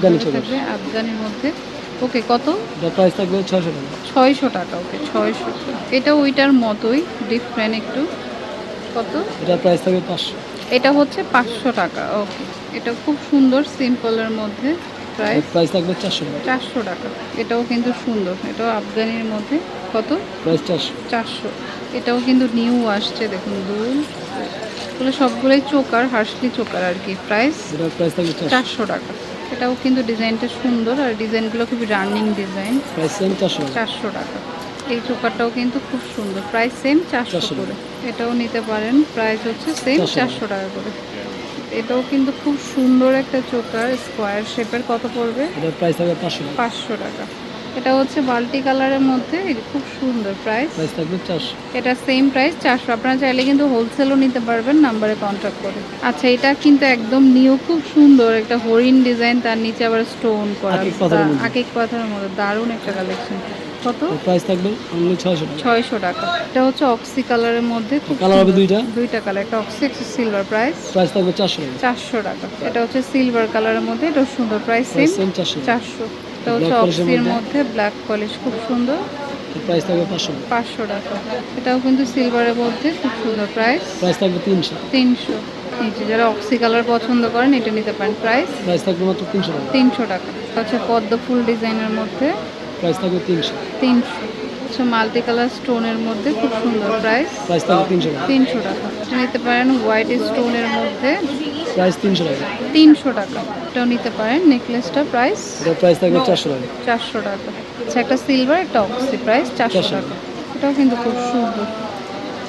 আফগানি থাকবে আফগানির মধ্যে। ওকে কত? এটা প্রাইস থাকবে ছয়শো টাকা। ছয়শো টাকা ওকে ছয়শো এটা ওইটার মতোই ডিফারেন্ট একটু। কত? এটা প্রাইস থাকবে পাঁচশো। এটা হচ্ছে পাঁচশো টাকা ওকে। এটা খুব সুন্দর সিম্পলের মধ্যে প্রাইস প্রাইস থাকবে চারশো টাকা। চারশো টাকা। এটাও কিন্তু সুন্দর। এটাও আফগানির মধ্যে। কত? প্রাইস চারশো। চারশো। এটাও কিন্তু নিউ আসছে দেখুন দুল এগুলো সবগুলোই চোকার হার্সলি চোকার আর কি। প্রাইস প্রাইস থাকবে চারশো টাকা। এটাও কিন্তু ডিজাইনটা সুন্দর আর ডিজাইনগুলো খুবই রানিং ডিজাইন। প্রাইস সেম চারশো টাকা। চারশো টাকা। এই চোকারটাও কিন্তু খুব সুন্দর। প্রাইস সেম চারশো 400 করে। এটাও নিতে পারেন। প্রাইস হচ্ছে সেম 400 চারশো টাকা করে। এটাও কিন্তু খুব সুন্দর একটা চোকার স্কোয়ার শেপের কত পড়বে? পাঁচশো টাকা। এটা হচ্ছে বাল্টি কালারের মধ্যে খুব সুন্দর প্রাইস প্রাইস থাকবে 400 এটা সেম প্রাইস 400 আপনারা চাইলে কিন্তু হোলসেলও নিতে পারবেন নম্বরে কন্টাক্ট করে। আচ্ছা এটা কিন্তু একদম নিউ খুব সুন্দর একটা হরিণ ডিজাইন তার নিচে আবার স্টোন করা আকিক পাথরের মধ্যে। দারুণ একটা কালেকশন কত? প্রাইস থাকবে 600 টাকা। 600 টাকা। এটা হচ্ছে অক্সি কালারের মধ্যে কালার হবে দুইটা? দুইটা কালার একটা অক্সি একটা সিলভার প্রাইস প্রাইস থাকবে 400 টাকা। 400 টাকা। এটা হচ্ছে সিলভার কালারের মধ্যে এটা সুন্দর। প্রাইস সেম 400 400 তো চপসির মধ্যে? ব্ল্যাক পলিশ খুব সুন্দর। প্রাইস থাকবে পাঁচশো। পাঁচশো টাকা। এটাও কিন্তু সিলভারের মধ্যে খুব সুন্দর প্রাইস প্রাইস থাকবে তিনশো। তিনশো। নিচে যারা অক্সি কালার পছন্দ করেন এটা নিতে পারেন। প্রাইস প্রাইস থাকবে মাত্র তিনশো টাকা। তিনশো টাকা। হচ্ছে পদ্ম ফুল ডিজাইনের মধ্যে প্রাইস থাকবে তিনশো। তিনশো। হচ্ছে মাল্টি কালার স্টোনের মধ্যে খুব সুন্দর প্রাইস। প্রাইস থাকবে তিনশো টাকা। তিনশো টাকা। এটা নিতে পারেন হোয়াইট স্টোনের মধ্যে প্রাইস তিনশো টাকা। তিনশো টাকা। এটাও নিতে পারেন নেকলেসটা প্রাইস এটার প্রাইস থাকবে চারশো টাকা। চারশো টাকা। আচ্ছা একটা সিলভার একটা অক্সি প্রাইস চারশো 400 টাকা। এটাও কিন্তু খুব সুন্দর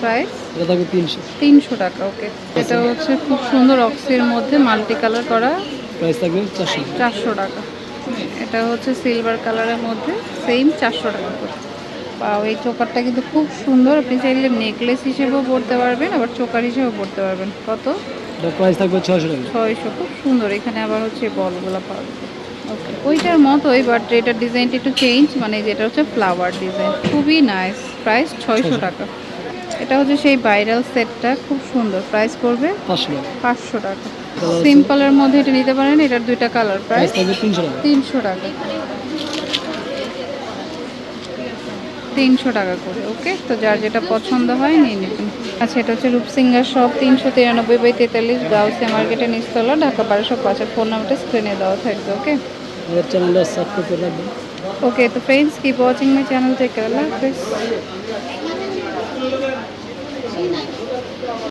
প্রাইস। এটা থাকবে তিনশো। তিনশো টাকা ওকে। এটা হচ্ছে খুব সুন্দর অক্সির মধ্যে মাল্টি কালার করা। প্রাইস থাকবে চারশো টাকা। চারশো টাকা। এটা হচ্ছে সিলভার কালারের মধ্যে সেম চারশো টাকা করে। বা এই চোকারটা কিন্তু খুব সুন্দর। আপনি চাইলে নেকলেস হিসেবেও পরতে পারবেন আবার চোকার হিসেবেও পরতে পারবেন। কত? প্রাইস থাকবে ছয়শো টাকা। ছয়শো। খুব সুন্দর। এখানে আবার হচ্ছে বলগুলো পাওয়া যাবে ওকে ওইটার মতোই বাট এটার ডিজাইনটা একটু চেঞ্জ মানে যেটা হচ্ছে ফ্লাওয়ার ডিজাইন খুবই নাইস প্রাইস ছয়শো টাকা। এটা হচ্ছে সেই ভাইরাল সেটটা খুব সুন্দর। প্রাইস পড়বে পাঁচশো টাকা? সিম্পলের মধ্যে এটা নিতে পারেন। এটার দুইটা কালার প্রাইস প্রাইস তিনশো টাকা। তিনশো টাকা। তিনশো টাকা করে ওকে তো যার যেটা পছন্দ হয় নিয়ে নেবেন। আচ্ছা এটা হচ্ছে রূপসিঙ্গার শপ তিনশো তিরানব্বই বাই তেতাল্লিশ গাউসিয়া মার্কেটে নিস্তলা ঢাকা বারোশো পাঁচের ফোন নাম্বারটা স্ক্রিনে দেওয়া থাকবে ওকে ওকে তো friends keep watching my channel থেকে আল্লাহ